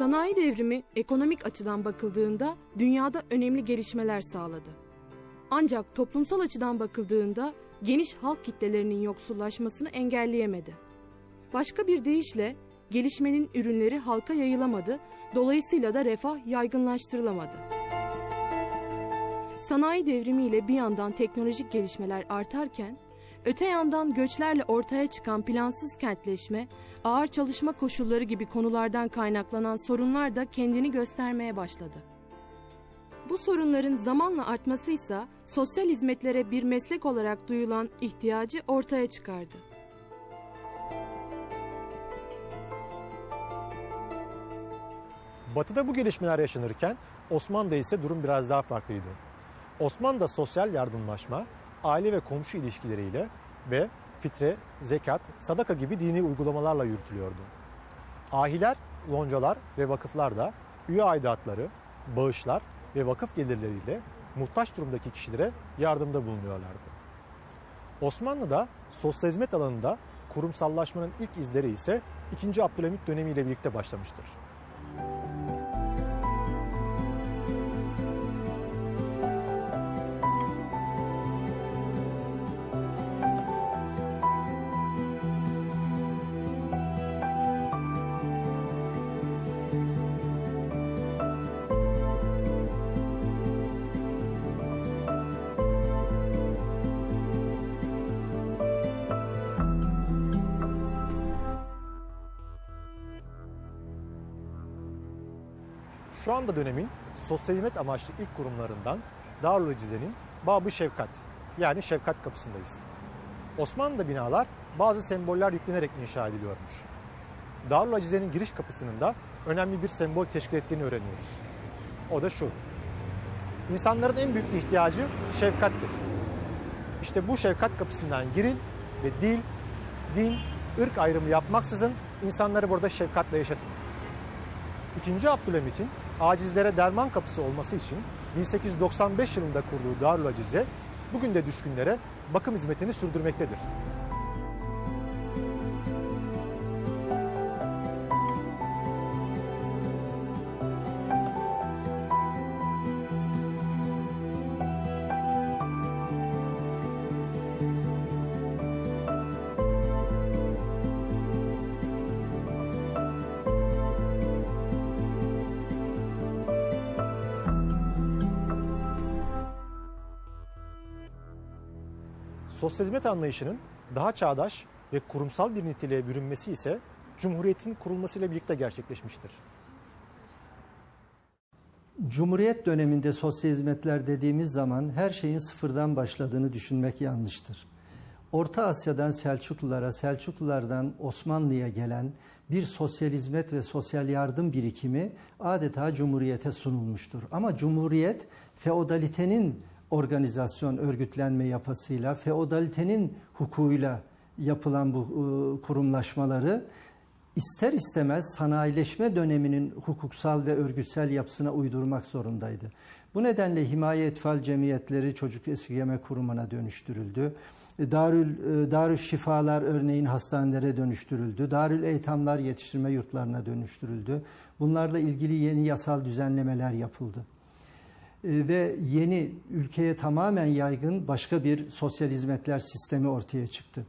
Sanayi devrimi ekonomik açıdan bakıldığında dünyada önemli gelişmeler sağladı. Ancak toplumsal açıdan bakıldığında geniş halk kitlelerinin yoksullaşmasını engelleyemedi. Başka bir deyişle gelişmenin ürünleri halka yayılamadı, dolayısıyla da refah yaygınlaştırılamadı. Sanayi devrimiyle bir yandan teknolojik gelişmeler artarken, öte yandan göçlerle ortaya çıkan plansız kentleşme, ağır çalışma koşulları gibi konulardan kaynaklanan sorunlar da kendini göstermeye başladı. Bu sorunların zamanla artmasıysa sosyal hizmetlere bir meslek olarak duyulan ihtiyacı ortaya çıkardı. Batı'da bu gelişmeler yaşanırken Osmanlı'da ise durum biraz daha farklıydı. Osmanlı'da sosyal yardımlaşma, aile ve komşu ilişkileriyle ve fitre, zekat, sadaka gibi dini uygulamalarla yürütülüyordu. Ahiler, loncalar ve vakıflar da üye aidatları, bağışlar ve vakıf gelirleriyle muhtaç durumdaki kişilere yardımda bulunuyorlardı. Osmanlı'da sosyal hizmet alanında kurumsallaşmanın ilk izleri ise 2. Abdülhamit dönemiyle birlikte başlamıştır. Şu anda dönemin sosyal hizmet amaçlı ilk kurumlarından Darül Cize'nin Babı Şefkat yani Şefkat kapısındayız. Osmanlı'da binalar bazı semboller yüklenerek inşa ediliyormuş. Darül Cize'nin giriş kapısının da önemli bir sembol teşkil ettiğini öğreniyoruz. O da şu. İnsanların en büyük ihtiyacı şefkattir. İşte bu şefkat kapısından girin ve dil, din, ırk ayrımı yapmaksızın insanları burada şefkatle yaşatın. İkinci Abdülhamit'in acizlere derman kapısı olması için 1895 yılında kurduğu Darül Acize bugün de düşkünlere bakım hizmetini sürdürmektedir. Sosyal hizmet anlayışının daha çağdaş ve kurumsal bir niteliğe bürünmesi ise Cumhuriyet'in kurulmasıyla birlikte gerçekleşmiştir. Cumhuriyet döneminde sosyal hizmetler dediğimiz zaman her şeyin sıfırdan başladığını düşünmek yanlıştır. Orta Asya'dan Selçuklulara, Selçuklulardan Osmanlı'ya gelen bir sosyal hizmet ve sosyal yardım birikimi adeta Cumhuriyet'e sunulmuştur. Ama Cumhuriyet feodalitenin organizasyon, örgütlenme yapısıyla, feodalitenin hukukuyla yapılan bu e, kurumlaşmaları ister istemez sanayileşme döneminin hukuksal ve örgütsel yapısına uydurmak zorundaydı. Bu nedenle himaye etfal cemiyetleri çocuk esirgeme kurumuna dönüştürüldü. Darül, e, Darül Şifalar örneğin hastanelere dönüştürüldü. Darül Eytamlar yetiştirme yurtlarına dönüştürüldü. Bunlarla ilgili yeni yasal düzenlemeler yapıldı. E, Ve yeni ülkeye tamamen yaygın başka bir sosyal hizmetler sistemi ortaya çıktı.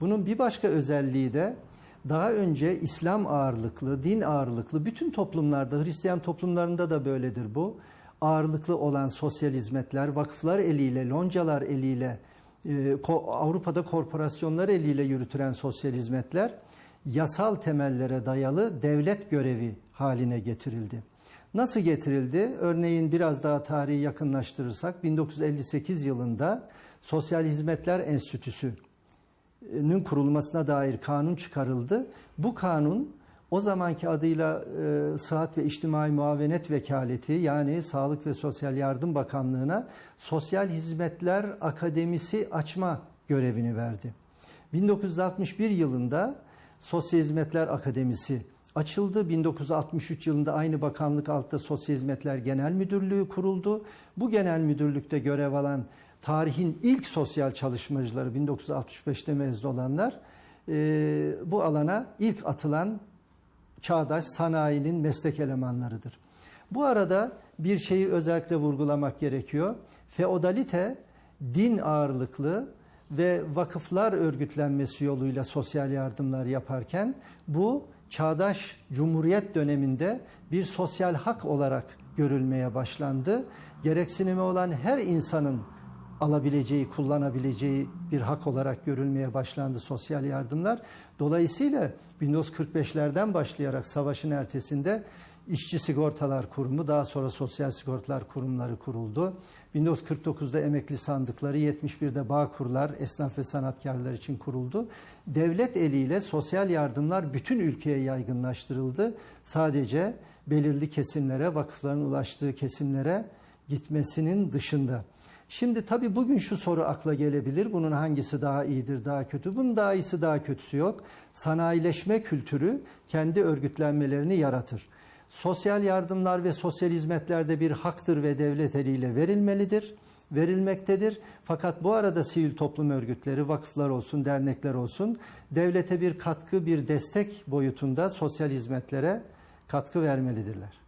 Bunun bir başka özelliği de daha önce İslam ağırlıklı, din ağırlıklı bütün toplumlarda, Hristiyan toplumlarında da böyledir bu. Ağırlıklı olan sosyal hizmetler, vakıflar eliyle, loncalar eliyle, e, Avrupa'da korporasyonlar eliyle yürütülen sosyal hizmetler yasal temellere dayalı devlet görevi haline getirildi. Nasıl getirildi? Örneğin biraz daha tarihi yakınlaştırırsak 1958 yılında Sosyal Hizmetler Enstitüsü nin kurulmasına dair kanun çıkarıldı. Bu kanun o zamanki adıyla e, Sıhhat ve İçtimai Muavenet Vekaleti yani Sağlık ve Sosyal Yardım Bakanlığı'na Sosyal Hizmetler Akademisi açma görevini verdi. 1961 yılında Sosyal Hizmetler Akademisi açıldı. 1963 yılında aynı bakanlık altında Sosyal Hizmetler Genel Müdürlüğü kuruldu. Bu genel müdürlükte görev alan tarihin ilk sosyal çalışmacıları 1965'te mezun olanlar e, bu alana ilk atılan çağdaş sanayinin meslek elemanlarıdır. Bu arada bir şeyi özellikle vurgulamak gerekiyor. Feodalite din ağırlıklı ve vakıflar örgütlenmesi yoluyla sosyal yardımlar yaparken bu çağdaş cumhuriyet döneminde bir sosyal hak olarak görülmeye başlandı. Gereksinimi olan her insanın alabileceği, kullanabileceği bir hak olarak görülmeye başlandı sosyal yardımlar. Dolayısıyla 1945'lerden başlayarak savaşın ertesinde İşçi Sigortalar Kurumu, daha sonra Sosyal Sigortalar Kurumları kuruldu. 1949'da emekli sandıkları, 71'de Bağkurlar, esnaf ve sanatkarlar için kuruldu. Devlet eliyle sosyal yardımlar bütün ülkeye yaygınlaştırıldı. Sadece belirli kesimlere, vakıfların ulaştığı kesimlere gitmesinin dışında. Şimdi tabii bugün şu soru akla gelebilir. Bunun hangisi daha iyidir, daha kötü? Bunun daha iyisi, daha kötüsü yok. Sanayileşme kültürü kendi örgütlenmelerini yaratır. Sosyal yardımlar ve sosyal hizmetlerde bir haktır ve devlet eliyle verilmelidir, verilmektedir. Fakat bu arada sivil toplum örgütleri, vakıflar olsun, dernekler olsun, devlete bir katkı, bir destek boyutunda sosyal hizmetlere katkı vermelidirler.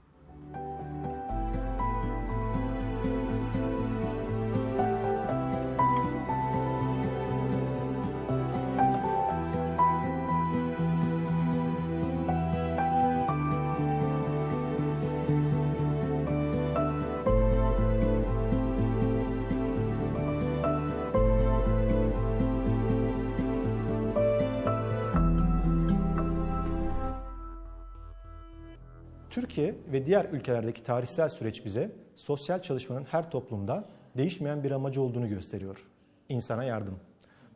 Diğer ülkelerdeki tarihsel süreç bize sosyal çalışmanın her toplumda değişmeyen bir amacı olduğunu gösteriyor. İnsana yardım.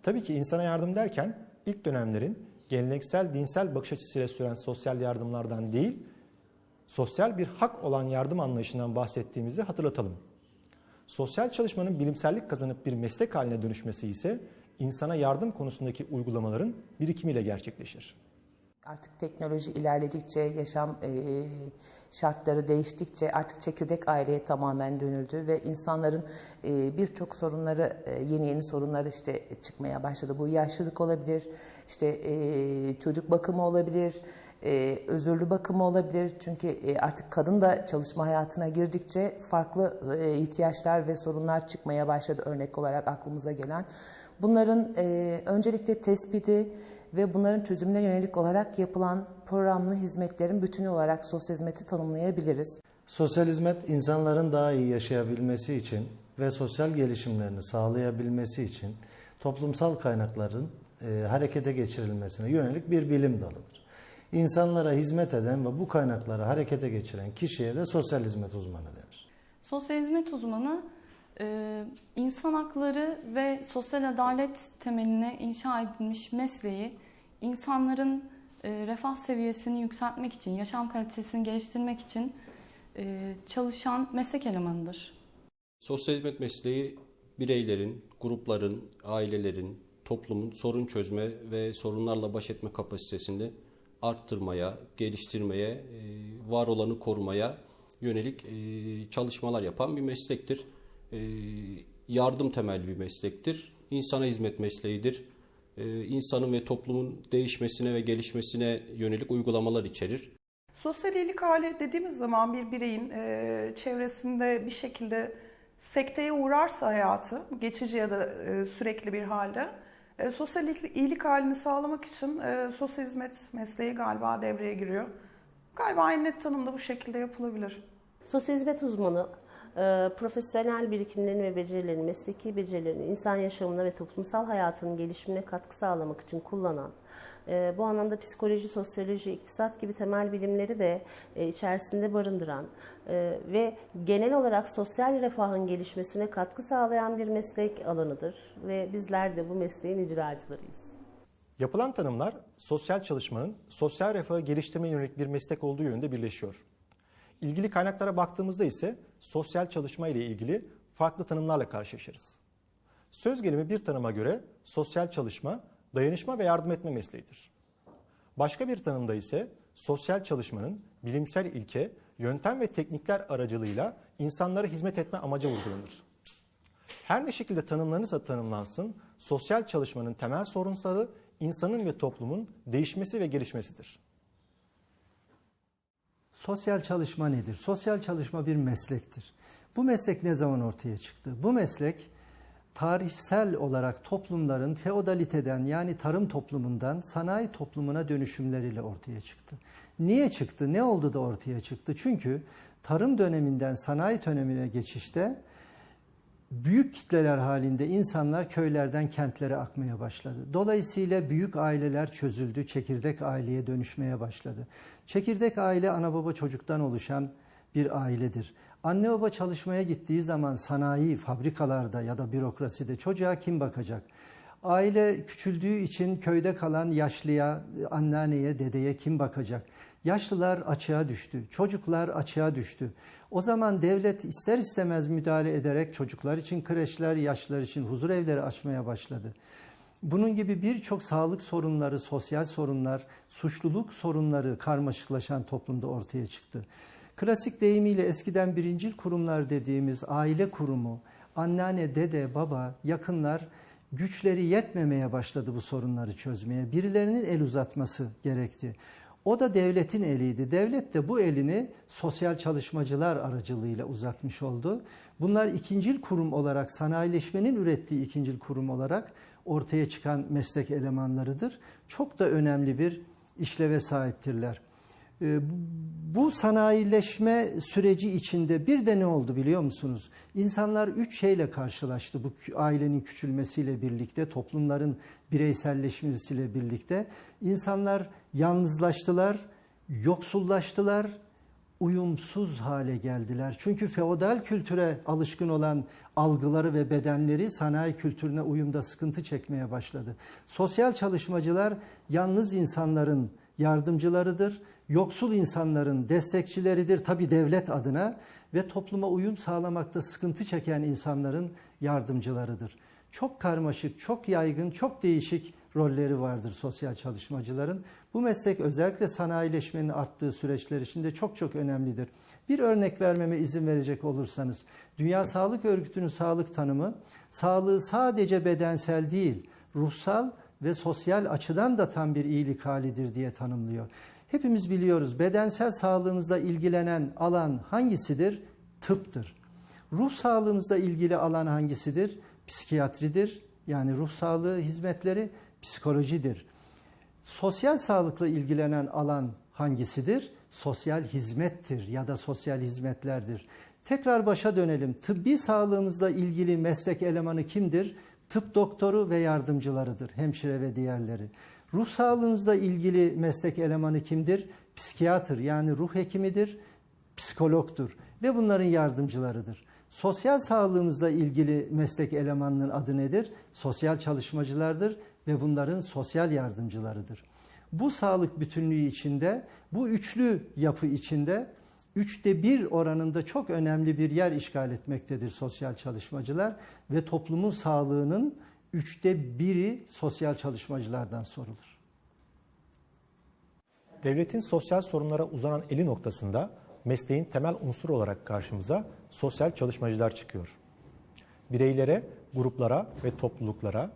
Tabii ki insana yardım derken ilk dönemlerin geleneksel dinsel bakış açısıyla süren sosyal yardımlardan değil, sosyal bir hak olan yardım anlayışından bahsettiğimizi hatırlatalım. Sosyal çalışmanın bilimsellik kazanıp bir meslek haline dönüşmesi ise insana yardım konusundaki uygulamaların birikimiyle gerçekleşir. Artık teknoloji ilerledikçe, yaşam e, şartları değiştikçe artık çekirdek aileye tamamen dönüldü ve insanların e, birçok sorunları, e, yeni yeni sorunlar işte çıkmaya başladı. Bu yaşlılık olabilir, işte e, çocuk bakımı olabilir, e, özürlü bakımı olabilir. Çünkü e, artık kadın da çalışma hayatına girdikçe farklı e, ihtiyaçlar ve sorunlar çıkmaya başladı örnek olarak aklımıza gelen. Bunların e, öncelikle tespiti ve bunların çözümüne yönelik olarak yapılan programlı hizmetlerin bütünü olarak sosyal hizmeti tanımlayabiliriz. Sosyal hizmet insanların daha iyi yaşayabilmesi için ve sosyal gelişimlerini sağlayabilmesi için toplumsal kaynakların e, harekete geçirilmesine yönelik bir bilim dalıdır. İnsanlara hizmet eden ve bu kaynakları harekete geçiren kişiye de sosyal hizmet uzmanı denir. Sosyal hizmet uzmanı e, insan hakları ve sosyal adalet temeline inşa edilmiş mesleği insanların e, refah seviyesini yükseltmek için, yaşam kalitesini geliştirmek için e, çalışan meslek elemanıdır. Sosyal hizmet mesleği bireylerin, grupların, ailelerin, toplumun sorun çözme ve sorunlarla baş etme kapasitesini arttırmaya, geliştirmeye, e, var olanı korumaya yönelik çalışmalar yapan bir meslektir. E, Yardım temelli bir meslektir. İnsana hizmet mesleğidir. E, İnsanın ve toplumun değişmesine ve gelişmesine yönelik uygulamalar içerir. Sosyal iyilik hali dediğimiz zaman bir bireyin e, çevresinde bir şekilde sekteye uğrarsa hayatı, geçici ya da e, sürekli bir halde, e, sosyal iyilik, halini sağlamak için e, sosyal hizmet mesleği galiba devreye giriyor. Galiba en net tanım da bu şekilde yapılabilir. Sosyal hizmet uzmanı profesyonel birikimlerini ve becerilerini, mesleki becerilerini insan yaşamına ve toplumsal hayatının gelişimine katkı sağlamak için kullanan, e, bu anlamda psikoloji, sosyoloji, iktisat gibi temel bilimleri de e, içerisinde barındıran e, ve genel olarak sosyal refahın gelişmesine katkı sağlayan bir meslek alanıdır ve bizler de bu mesleğin icracılarıyız. Yapılan tanımlar sosyal çalışmanın sosyal refahı geliştirmeye yönelik bir meslek olduğu yönünde birleşiyor. İlgili kaynaklara baktığımızda ise sosyal çalışma ile ilgili farklı tanımlarla karşılaşırız. Söz gelimi bir tanıma göre sosyal çalışma dayanışma ve yardım etme mesleğidir. Başka bir tanımda ise sosyal çalışmanın bilimsel ilke, yöntem ve teknikler aracılığıyla insanlara hizmet etme amacı vurgulanır. Her ne şekilde tanımlanırsa tanımlansın, sosyal çalışmanın temel sorunsalı insanın ve toplumun değişmesi ve gelişmesidir. Sosyal çalışma nedir? Sosyal çalışma bir meslektir. Bu meslek ne zaman ortaya çıktı? Bu meslek tarihsel olarak toplumların feodaliteden yani tarım toplumundan sanayi toplumuna dönüşümleriyle ortaya çıktı. Niye çıktı? Ne oldu da ortaya çıktı? Çünkü tarım döneminden sanayi dönemine geçişte büyük kitleler halinde insanlar köylerden kentlere akmaya başladı. Dolayısıyla büyük aileler çözüldü, çekirdek aileye dönüşmeye başladı. Çekirdek aile ana baba çocuktan oluşan bir ailedir. Anne baba çalışmaya gittiği zaman sanayi, fabrikalarda ya da bürokraside çocuğa kim bakacak? Aile küçüldüğü için köyde kalan yaşlıya, anneanneye, dedeye kim bakacak? Yaşlılar açığa düştü, çocuklar açığa düştü. O zaman devlet ister istemez müdahale ederek çocuklar için kreşler, yaşlılar için huzur evleri açmaya başladı. Bunun gibi birçok sağlık sorunları, sosyal sorunlar, suçluluk sorunları karmaşıklaşan toplumda ortaya çıktı. Klasik deyimiyle eskiden birincil kurumlar dediğimiz aile kurumu, anneanne, dede, baba, yakınlar güçleri yetmemeye başladı bu sorunları çözmeye. Birilerinin el uzatması gerekti. O da devletin eliydi. Devlet de bu elini sosyal çalışmacılar aracılığıyla uzatmış oldu. Bunlar ikincil kurum olarak, sanayileşmenin ürettiği ikincil kurum olarak ortaya çıkan meslek elemanlarıdır. Çok da önemli bir işleve sahiptirler. Ee, Bu sanayileşme süreci içinde bir de ne oldu biliyor musunuz? İnsanlar üç şeyle karşılaştı bu ailenin küçülmesiyle birlikte, toplumların bireyselleşmesiyle birlikte. İnsanlar yalnızlaştılar, yoksullaştılar, uyumsuz hale geldiler. Çünkü feodal kültüre alışkın olan algıları ve bedenleri sanayi kültürüne uyumda sıkıntı çekmeye başladı. Sosyal çalışmacılar yalnız insanların yardımcılarıdır, yoksul insanların destekçileridir tabi devlet adına ve topluma uyum sağlamakta sıkıntı çeken insanların yardımcılarıdır. Çok karmaşık, çok yaygın, çok değişik rolleri vardır sosyal çalışmacıların. Bu meslek özellikle sanayileşmenin arttığı süreçler içinde çok çok önemlidir. Bir örnek vermeme izin verecek olursanız, Dünya Sağlık Örgütü'nün sağlık tanımı, sağlığı sadece bedensel değil, ruhsal ve sosyal açıdan da tam bir iyilik halidir diye tanımlıyor. Hepimiz biliyoruz bedensel sağlığımızla ilgilenen alan hangisidir? Tıptır. Ruh sağlığımızla ilgili alan hangisidir? Psikiyatridir. Yani ruh sağlığı hizmetleri psikolojidir. Sosyal sağlıkla ilgilenen alan hangisidir? Sosyal hizmettir ya da sosyal hizmetlerdir. Tekrar başa dönelim. Tıbbi sağlığımızla ilgili meslek elemanı kimdir? Tıp doktoru ve yardımcılarıdır, hemşire ve diğerleri. Ruh sağlığımızla ilgili meslek elemanı kimdir? Psikiyatr yani ruh hekimidir, psikologtur ve bunların yardımcılarıdır. Sosyal sağlığımızla ilgili meslek elemanının adı nedir? Sosyal çalışmacılardır ve bunların sosyal yardımcılarıdır. Bu sağlık bütünlüğü içinde, bu üçlü yapı içinde üçte bir oranında çok önemli bir yer işgal etmektedir sosyal çalışmacılar ve toplumun sağlığının üçte biri sosyal çalışmacılardan sorulur. Devletin sosyal sorunlara uzanan eli noktasında mesleğin temel unsuru olarak karşımıza sosyal çalışmacılar çıkıyor. Bireylere, gruplara ve topluluklara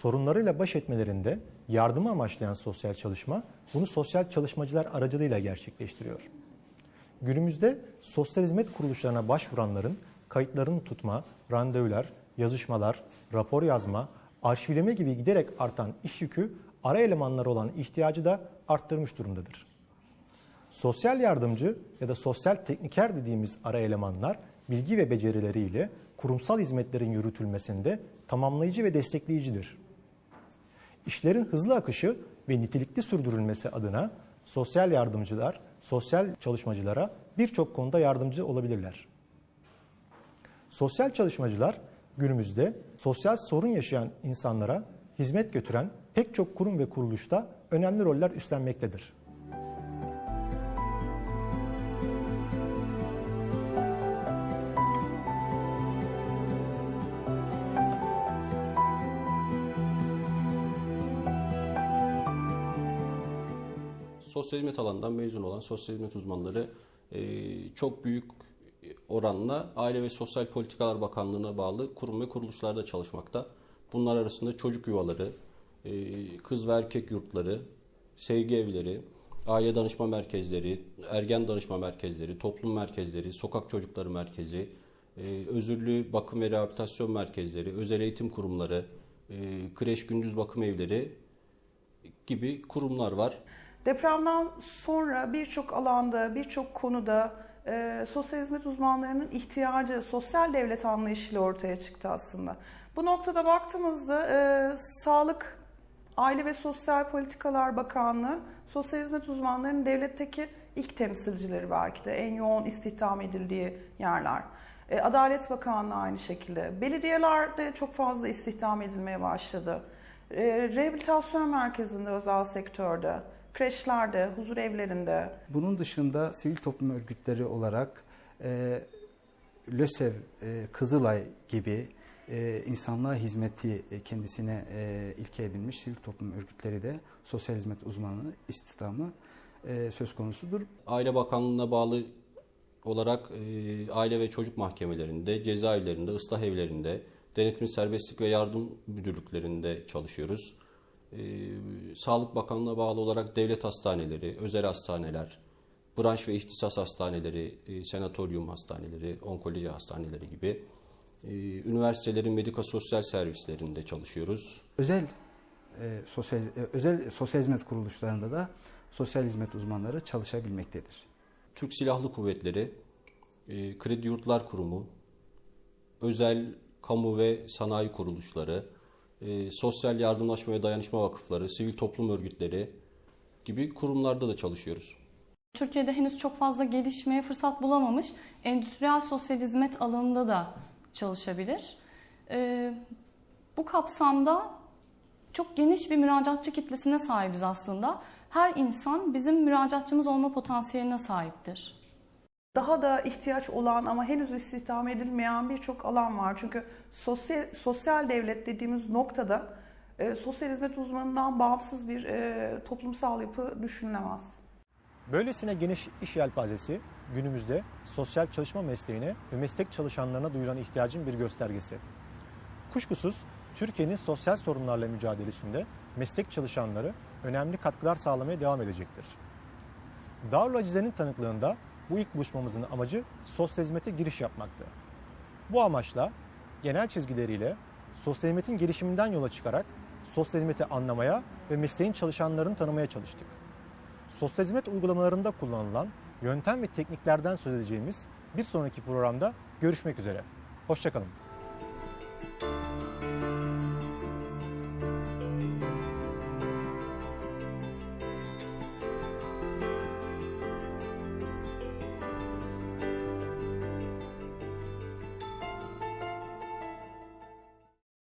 sorunlarıyla baş etmelerinde yardımı amaçlayan sosyal çalışma bunu sosyal çalışmacılar aracılığıyla gerçekleştiriyor. Günümüzde sosyal hizmet kuruluşlarına başvuranların kayıtlarını tutma, randevular, yazışmalar, rapor yazma, arşivleme gibi giderek artan iş yükü ara elemanları olan ihtiyacı da arttırmış durumdadır. Sosyal yardımcı ya da sosyal tekniker dediğimiz ara elemanlar bilgi ve becerileriyle kurumsal hizmetlerin yürütülmesinde tamamlayıcı ve destekleyicidir. İşlerin hızlı akışı ve nitelikli sürdürülmesi adına sosyal yardımcılar, sosyal çalışmacılara birçok konuda yardımcı olabilirler. Sosyal çalışmacılar günümüzde sosyal sorun yaşayan insanlara hizmet götüren pek çok kurum ve kuruluşta önemli roller üstlenmektedir. Sosyal hizmet alanından mezun olan sosyal hizmet uzmanları e, çok büyük oranla Aile ve Sosyal Politikalar Bakanlığı'na bağlı kurum ve kuruluşlarda çalışmakta. Bunlar arasında çocuk yuvaları, e, kız ve erkek yurtları, sevgi evleri, aile danışma merkezleri, ergen danışma merkezleri, toplum merkezleri, sokak çocukları merkezi, e, özürlü bakım ve rehabilitasyon merkezleri, özel eğitim kurumları, e, kreş gündüz bakım evleri gibi kurumlar var. Depremden sonra birçok alanda, birçok konuda e, sosyal hizmet uzmanlarının ihtiyacı sosyal devlet anlayışıyla ortaya çıktı aslında. Bu noktada baktığımızda e, Sağlık, Aile ve Sosyal Politikalar Bakanlığı sosyal hizmet uzmanlarının devletteki ilk temsilcileri belki de en yoğun istihdam edildiği yerler. E, Adalet Bakanlığı aynı şekilde. Belediyelerde çok fazla istihdam edilmeye başladı. E, rehabilitasyon merkezinde, özel sektörde, kreşlerde, huzur evlerinde, Bunun dışında sivil toplum örgütleri olarak e, LÖSEV, e, Kızılay gibi e, insanlığa hizmeti e, kendisine e, ilke edilmiş sivil toplum örgütleri de sosyal hizmet uzmanı istihdamı e, söz konusudur. Aile Bakanlığı'na bağlı olarak e, aile ve çocuk mahkemelerinde, cezaevlerinde, ıslah evlerinde, denetim serbestlik ve yardım müdürlüklerinde çalışıyoruz. E, Sağlık Bakanlığı'na bağlı olarak devlet hastaneleri, özel hastaneler, branş ve ihtisas hastaneleri, e, senatoryum hastaneleri, onkoloji hastaneleri gibi e, üniversitelerin medikososyal servislerinde çalışıyoruz. Özel e, sosyal e, özel sosyal hizmet kuruluşlarında da sosyal hizmet uzmanları çalışabilmektedir. Türk Silahlı Kuvvetleri, e, Kredi Yurtlar Kurumu, özel kamu ve sanayi kuruluşları, e, sosyal yardımlaşma ve dayanışma vakıfları, sivil toplum örgütleri gibi kurumlarda da çalışıyoruz. Türkiye'de henüz çok fazla gelişmeye fırsat bulamamış endüstriyel sosyal hizmet alanında da çalışabilir. Ee, bu kapsamda çok geniş bir müracaatçı kitlesine sahibiz aslında. Her insan bizim müracaatçımız olma potansiyeline sahiptir. Daha da ihtiyaç olan ama henüz istihdam edilmeyen birçok alan var. Çünkü sosyal, sosyal devlet dediğimiz noktada e, sosyal hizmet uzmanından bağımsız bir e, toplumsal yapı düşünülemez. Böylesine geniş iş yelpazesi günümüzde sosyal çalışma mesleğine ve meslek çalışanlarına duyulan ihtiyacın bir göstergesi. Kuşkusuz Türkiye'nin sosyal sorunlarla mücadelesinde meslek çalışanları önemli katkılar sağlamaya devam edecektir. Darül Acize'nin tanıklığında bu ilk buluşmamızın amacı sosyal hizmete giriş yapmaktı. Bu amaçla genel çizgileriyle sosyal hizmetin gelişiminden yola çıkarak sosyal hizmeti anlamaya ve mesleğin çalışanlarını tanımaya çalıştık. Sosyal hizmet uygulamalarında kullanılan yöntem ve tekniklerden söz edeceğimiz bir sonraki programda görüşmek üzere. Hoşçakalın.